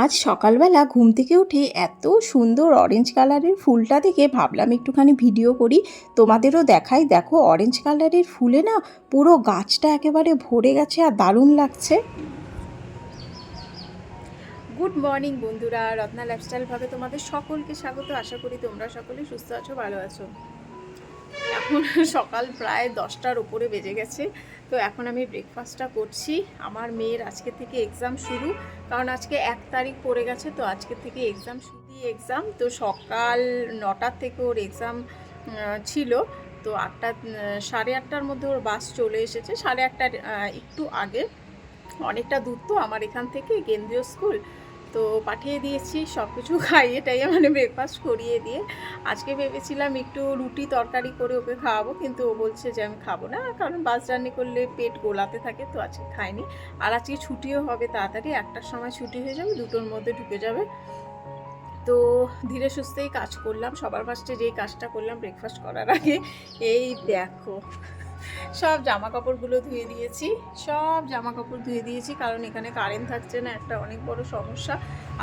আজ সকালবেলা ঘুম থেকে উঠে এত সুন্দর অরেঞ্জ কালারের ফুলটা দেখে ভাবলাম একটুখানি ভিডিও করি। তোমাদেরও দেখাই। দেখো অরেঞ্জ কালারের ফুলে না পুরো গাছটা একেবারে ভরে গেছে আর দারুণ লাগছে। গুড মর্নিং বন্ধুরা, রত্না লাইফস্টাইল ভাবে তোমাদের সকলকে স্বাগত। আশা করি তোমরা সকলে সুস্থ আছো, ভালো আছো। এখন সকাল প্রায় দশটার উপরে বেজে গেছে। তো এখন আমি ব্রেকফাস্টটা করছি। আমার মেয়ের আজকে থেকে এক্সাম শুরু। কারণ আজকে এক তারিখ পড়ে গেছে, তো আজকে থেকে এক্সাম শুরু এক্সাম তো সকাল নটার থেকে ওর এক্সাম ছিল। তো আটটা সাড়ে আটটার মধ্যে ওর বাস চলে এসেছে। সাড়ে আটটার একটু আগে। অনেকটা দূর তো আমার এখান থেকে, কেন্দ্রীয় স্কুল তো পাঠিয়ে দিয়েছি সব কিছু খাইয়ে টাইয়ে মানে ব্রেকফাস্ট করিয়ে দিয়ে। আজকে ভেবেছিলাম একটু রুটি তরকারি করে ওকে খাওয়াবো, কিন্তু ও বলছে যে আমি খাব না, কারণ বাস জার্নি করলে পেট গোলাতে থাকে, তো আজকে খাইনি। আর আজকে ছুটিও হবে তাড়াতাড়ি, একটার সময় ছুটি হয়ে যাবে, দুটোর মধ্যে ঢুকে যাবে। তো ধীরে সুস্থেই কাজ করলাম, সবার ফার্স্টে যেই কাজটা করলাম ব্রেকফাস্ট করার আগে, এই দেখো। সব জামা কাপড়গুলো ধুয়ে দিয়েছি, সব জামা কাপড় ধুয়ে দিয়েছি, কারণ এখানে কারেন্ট থাকছে না, একটা অনেক বড় সমস্যা।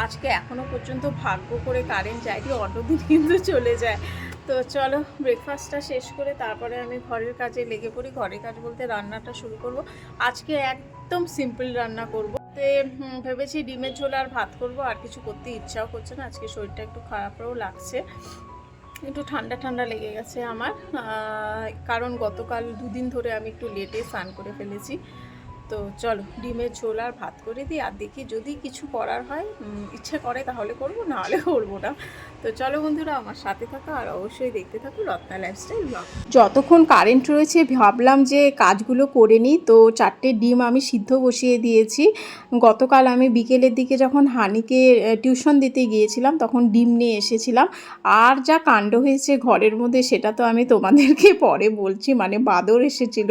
আজকে এখনও পর্যন্ত ভাগ্য করে কারেন্ট যায়নি অন্যদিন কিন্তু চলে যায়। তো চলো ব্রেকফাস্টটা শেষ করে তারপরে আমি ঘরের কাজে লেগে পড়ি ঘরের কাজ বলতে রান্নাটা শুরু করব। আজকে একদম সিম্পল রান্না করব। ভেবেছি ডিমের ঝোল আর ভাত করব, আর কিছু করতে ইচ্ছাও করছে না, আজকে শরীরটা একটু খারাপও লাগছে। একটু ঠান্ডা ঠান্ডা লেগে গেছে আমার। কারণ গতকাল দুদিন ধরে আমি একটু লেটে স্নান করে ফেলেছি। তো চলো, ডিমের ঝোল আর ভাত করে দিই, আর দেখি যদি কিছু করার হয় ইচ্ছে করে তাহলে করব নাহলে করব না। তো চলো বন্ধুরা, আমার সাথে থাকো আর অবশ্যই দেখতে থাকো রত্না লাইফস্টাইল ব্লগ যতক্ষণ কারেন্ট রয়েছে, ভাবলাম যে কাজগুলো করে নিই, তো চারটে ডিম আমি সিদ্ধ বসিয়ে দিয়েছি। গতকাল আমি বিকেলের দিকে যখন হানিকে টিউশন দিতে গিয়েছিলাম, তখন ডিম নিয়ে এসেছিলাম। আর যা কাণ্ড হয়েছে ঘরের মধ্যে, সেটা তো আমি তোমাদেরকে পরে বলছি মানে বাদর এসেছিল।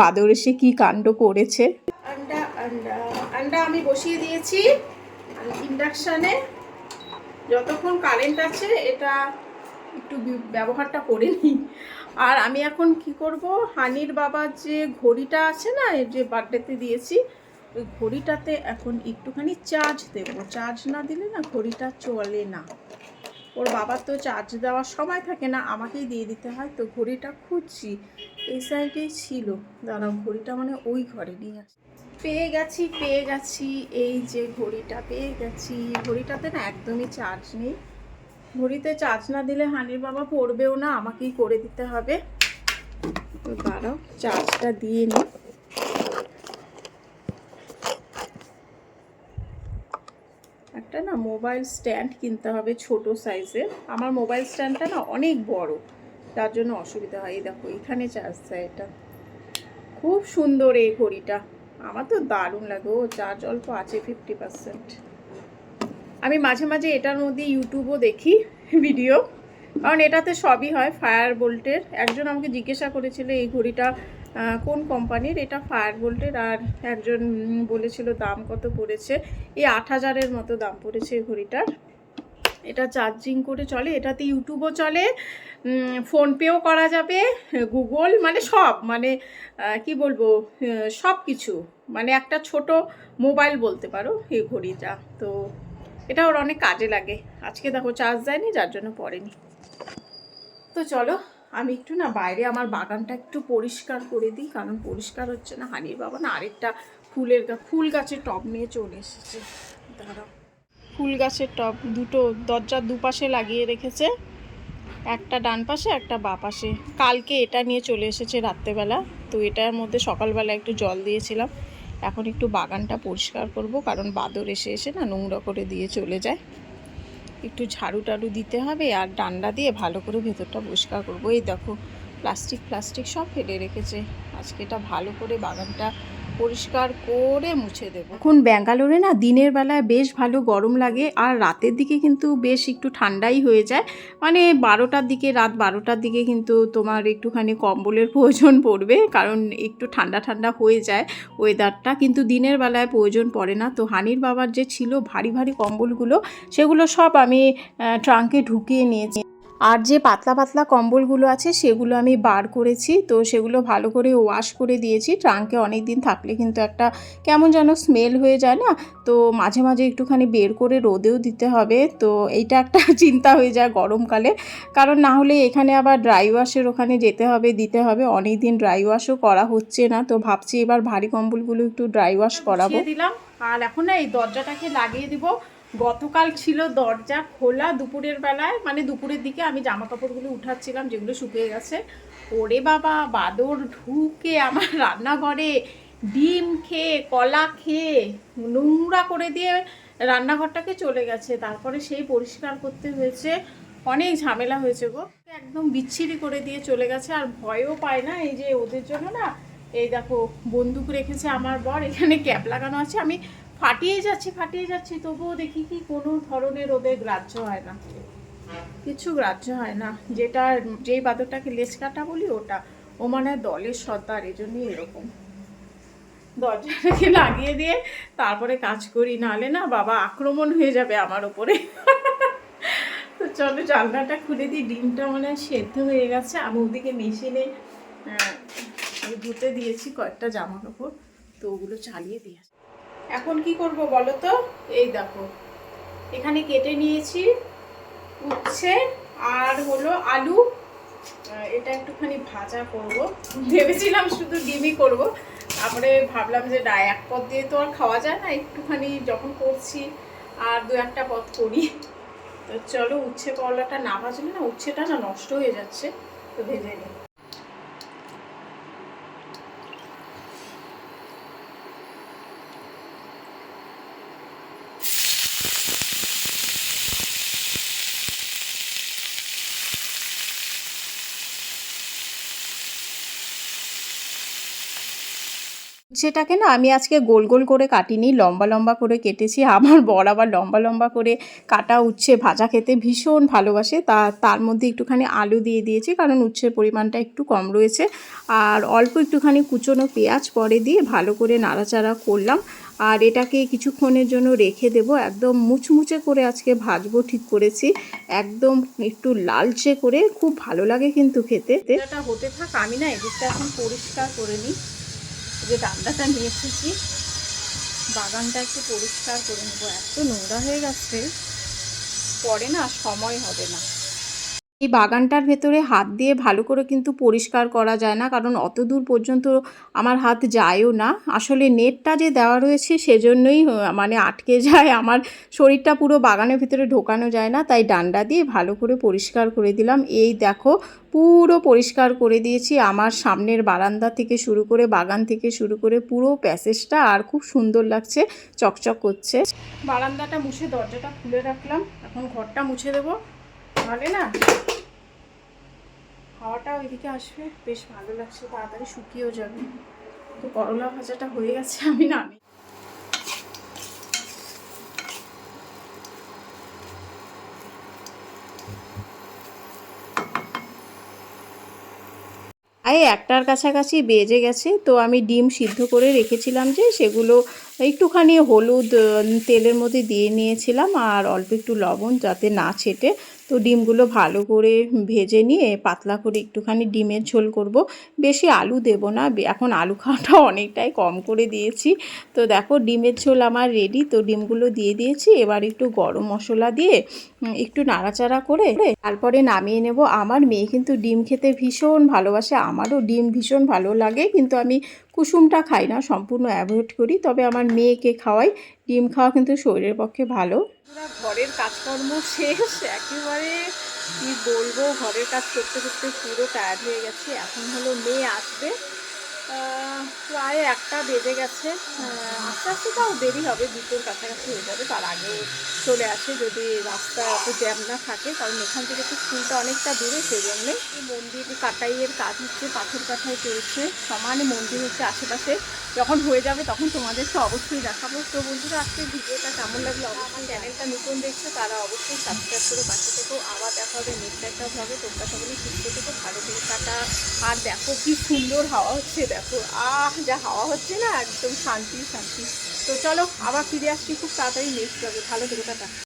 বাদর এসে কি কাণ্ড করেছে? আন্ডা আন্ডা আন্ডা আমি বসিয়ে দিয়েছি। ইন্ডাকশানে যতক্ষণ কারেন্ট আছে, এটা একটু ব্যবহারটা করে নিই। আর আমি এখন কি করব? হানির বাবার যে ঘড়িটা আছে না যে বার্থডেতে দিয়েছি, ওই ঘড়িটাতে এখন একটুখানি চার্জ দেব। চার্জ না দিলে না ঘড়িটা চলে না। ওর বাবার তো চার্জ দেওয়ার সময় থাকে না, আমাকেই দিয়ে দিতে হয়, তো ঘড়িটা খুঁজছি। এই সাইডেই ছিল। দাঁড়াও, ঘড়িটা মানে ওই ঘরে নিয়ে আসি। পেয়ে গেছি পেয়ে গেছি, এই যে ঘড়িটা, পেয়ে গেছি। ঘড়িটাতে না একদমই চার্জ নেই। ঘড়িতে চার্জ না দিলে হানির বাবা পড়বেও না, আমাকেই করে দিতে হবে। তো দাঁড়াও চার্জটা দিয়ে নিই একটা না মোবাইল স্ট্যান্ড কিনতে হবে ছোট সাইজের আমার মোবাইল স্ট্যান্ডটা না অনেক বড়। তার জন্য অসুবিধা হয়। এই দেখো, এখানে চার্জ দেয় এটা। খুব সুন্দর এই ঘড়িটা। আমার তো দারুণ লাগে ও, চার্জ অল্প আছে ফিফটি পার্সেন্ট আমি মাঝে মাঝে এটার মধ্যে ইউটিউবও দেখি ভিডিও কারণ এটাতে সবই হয় ফায়ার বোল্টের একজন আমাকে জিজ্ঞাসা করেছিল, এই ঘড়িটা কোন কোম্পানির এটা ফায়ার বোল্টের আর একজন বলেছিল, দাম কত পড়েছে? এই আট হাজারের মতো দাম পড়েছে এই ঘড়িটার। এটা চার্জিং করে চলে, এটাতে ইউটিউবও চলে ফোনপেও করা যাবে, গুগল মানে সব মানে কি বলব সব কিছু মানে একটা ছোট মোবাইল বলতে পারো, এই ঘড়িটা, তো এটা ওর অনেক কাজে লাগে, আজকে দেখো চার্জ দেয়নি, যার জন্য পড়েনি। তো চলো, আমি একটু না বাইরে আমার বাগানটা একটু পরিষ্কার করে দিই, কারণ পরিষ্কার হচ্ছে না, হানির বাবা না আরেকটা ফুলের ফুল গাছের টব নিয়ে চলে এসেছে। দাঁড়াও। ফুল গাছের টব, দুটো দরজার দুপাশে লাগিয়ে রেখেছে। একটা ডান পাশে, একটা বা পাশে। কালকে এটা নিয়ে চলে এসেছে রাত্রেবেলা। তো এটার মধ্যে সকালবেলা একটু জল দিয়েছিলাম। এখন একটু বাগানটা পরিষ্কার করব, কারণ বাদর এসে এসে না নোংরা করে দিয়ে চলে যায়। একটু ঝাড়ু টাড়ু দিতে হবে আর ডান্ডা দিয়ে ভালো করে ভেতরটা পরিষ্কার করব। এই দেখো, প্লাস্টিক প্লাস্টিক সব ফেলে রেখেছে। আজকে এটা ভালো করে বাগানটা পরিষ্কার করে মুছে দেবো। এখন ব্যাঙ্গালোরে না দিনের বেলায় বেশ ভালো গরম লাগে, আর রাতের দিকে কিন্তু বেশ একটু ঠান্ডাই হয়ে যায়। মানে বারোটার দিকে, রাত বারোটার দিকে কিন্তু তোমার একটুখানি কম্বলের প্রয়োজন পড়বে, কারণ একটু ঠান্ডা ঠান্ডা হয়ে যায় ওয়েদারটা কিন্তু দিনের বেলায় প্রয়োজন পড়ে না। তো হানির বাবার যে ছিল ভারী ভারী কম্বলগুলো, সেগুলো সব আমি ট্রাঙ্কে ঢুকিয়ে নিয়েছি। আর যে পাতলা পাতলা কম্বলগুলো আছে সেগুলো আমি বার করেছি। তো সেগুলো ভালো করে ওয়াশ করে দিয়েছি। ট্রাঙ্কে অনেক দিন থাকলে কিন্তু একটা কেমন যেন স্মেল হয়ে যায় না? তো মাঝে মাঝে একটুখানি বের করে রোদেও দিতে হবে। তো এইটা একটা চিন্তা হয়ে যায় গরমকালে। কারণ না হলে এখানে আবার ড্রাই ওয়াশের ওখানে যেতে হবে দিতে হবে। অনেক দিন ড্রাই ওয়াশও করা হচ্ছে না। তো ভাবছি এবার ভারী কম্বলগুলো একটু ড্রাই ওয়াশ করাবো। দিলাম। আর এখন না এই দরজাটাকে লাগিয়ে দিব। গতকাল ছিল দরজা খোলা দুপুরের বেলায় মানে দুপুরের দিকে আমি জামা কাপড়গুলো উঠাচ্ছিলাম যেগুলো শুকিয়ে গেছে। ওরে বাবা, বাদর ঢুকে আমার রান্নাঘরে ডিম খেয়ে, কলা খেয়ে নোংরা করে দিয়ে রান্নাঘরটাকে চলে গেছে। তারপরে সেই পরিষ্কার করতে হয়েছে। অনেক ঝামেলা হয়েছে গো। একদম বিচ্ছিরি করে দিয়ে চলে গেছে আর ভয়ও পায় না এই যে ওদের জন্য না, এই দেখো বন্দুক রেখেছে আমার বর, এখানে ক্যাপ লাগানো আছে। আমি ফাটিয়ে যাচ্ছি ফাটিয়ে যাচ্ছি, তবুও দেখি কি কোনো ধরনের ওদের গ্রাহ্য হয় না। কিছু গ্রাহ্য হয় না। যেটা, যেই বাদরটাকে লেজ কাটা বলি ওটা। ও মানে দলের সর্দার, এই জন্যই এরকম। দরজাটাকে লাগিয়ে দিয়ে তারপরে কাজ করি নালে না বাবা আক্রমণ হয়ে যাবে আমার ওপরে তো চলো জানলাটা খুলে দিই, ডিমটা মানে সেদ্ধ হয়ে গেছে। আমি ওদিকে মেশিনে ধুতে দিয়েছি কয়েকটা জামা কাপড় তো ওগুলো চালিয়ে দিয়ে আসি। এখন কি করব বলো তো? এই দেখো, এখানে কেটে নিয়েছি উচ্ছে আর হলো আলু। এটা একটুখানি ভাজা করব। ভেবেছিলাম শুধু ডিমই করব। তারপরে ভাবলাম যে না, এক পদ দিয়ে তো আর খাওয়া যায় না, একটুখানি যখন করছি আর দু একটা পদ করি। তো চলো উচ্ছে করলাটা না ভাজলে না উচ্ছেটা না নষ্ট হয়ে যাচ্ছে। তো ভেজে নিই। সেটাকে না আমি আজকে গোল গোল করে কাটিনি, লম্বা লম্বা করে কেটেছি। আমার বর আবার লম্বা লম্বা করে কাটা উচ্ছে, ভাজা খেতে ভীষণ ভালোবাসে। তা, তার মধ্যে একটুখানি আলু দিয়ে দিয়েছি কারণ উচ্ছের পরিমাণটা একটু কম রয়েছে। আর অল্প একটুখানি কুচনো পেঁয়াজ পরে দিয়ে ভালো করে নাড়াচাড়া করলাম। আর এটাকে কিছুক্ষণের জন্য রেখে দেব। একদম মুচমুচে করে আজকে ভাজবো, ঠিক করেছি। একদম একটু লালচে করে, খুব ভালো লাগে কিন্তু খেতে। এটা হতে থাক, আমি না এদিকটা এখন পরিষ্কার করে নিই। যে ডান্ডাটা নিয়ে এসেছি, বাগানটা একটু পরিষ্কার করে নেব। এত নোংরা হয়ে গেছে, পরে না সময় হবে না। এই বাগানটার ভেতরে হাত দিয়ে ভালো করে কিন্তু পরিষ্কার করা যায় না, কারণ অত দূর পর্যন্ত আমার হাত যায়ও না। আসলে নেটটা যে দেওয়া রয়েছে সেজন্যই মানে আটকে যায়। আমার শরীরটা পুরো বাগানের ভিতরে ঢোকানো যায় না, তাই ডান্ডা দিয়ে ভালো করে পরিষ্কার করে দিলাম। এই দেখো, পুরো পরিষ্কার করে দিয়েছি। আমার সামনের বারান্দা থেকে শুরু করে বাগান থেকে শুরু করে পুরো প্যাসেজটা আর খুব সুন্দর লাগছে, চকচক করছে। বারান্দাটা মুছে দরজাটা খুলে রাখলাম। এখন ঘরটা মুছে দেবো। তাহলে না হাওয়াটা ওইদিকে আসবে। বেশ ভালো লাগছে, তাড়াতাড়ি শুকিয়েও যাবে। তো করলা ভাজাটা হয়ে গেছে আমি নামি। এই একটার কাছাকাছি বেজে গেছে, তো আমি ডিম সিদ্ধ করে রেখেছিলাম যে সেগুলো একটুখানি হলুদ তেলের মধ্যে দিয়ে নিয়েছিলাম আর অল্প একটু লবণ যাতে না ছেটে। তো ডিমগুলো ভালো করে ভেজে নিয়ে পাতলা করে একটুখানি ডিমের ঝোল করব। বেশি আলু দেব না এখন আলু খাওয়াটা অনেকটাই কম করে দিয়েছি। তো দেখো ডিমের ঝোল আমার রেডি তো ডিমগুলো দিয়ে দিয়েছি। এবার একটু গরম মশলা দিয়ে একটু নাড়াচাড়া করে তারপরে নামিয়ে নেব। আমার মেয়ে কিন্তু ডিম খেতে ভীষণ ভালোবাসে, আমারও ডিম ভীষণ ভালো লাগে। কিন্তু আমি কুসুমটা খাই না, সম্পূর্ণ অ্যাভয়েড করি। তবে আমার মেয়েকে খাওয়াই। ডিম খাওয়া কিন্তু শরীরের পক্ষে ভালো। ঘরের কাজকর্ম শেষ। একেবারে কি বলব, ঘরের কাজ করতে করতে পুরো টায়ার্ড হয়ে গেছে। এখন হলো মেয়ে আসবে। প্রায় একটা বেজে গেছে। আস্তে আস্তে তাও দেরি হবে, দুটোর কাছাকাছি হয়ে যাবে, তার আগে চলে আসে যদি রাস্তা এত জ্যাম না থাকে, কারণ এখান থেকে তো স্কুলটা অনেকটা দূরে সেই জন্যে এই মন্দির কাটাইয়ের কাজ হচ্ছে, পাথর কাঠাই চলছে। সমানে মন্দির হচ্ছে আশেপাশে। যখন হয়ে যাবে তখন তোমাদেরকে অবশ্যই দেখাবো। তো বন্ধুরা, আজকে ভিডিওটা কেমন লাগল? অবশ্যই চ্যানেলটা নতুন দেখছ, তারা অবশ্যই সাবস্ক্রাইব করে পাশে থেকো। আবার দেখা হবে নেক্সট একটা ভাবে তোমরা সকলে সুস্থ থেকো, ভালো থেকে, টাটা। আর দেখো কি সুন্দর হাওয়া হচ্ছে, দেখো। আহ! যা হাওয়া হচ্ছে না, একদম শান্তি শান্তি। তো চলো আবার ফিরে আসছি, খুব তাড়াতাড়ি নেক্সট যাবে ভালো থেকো, টাটা।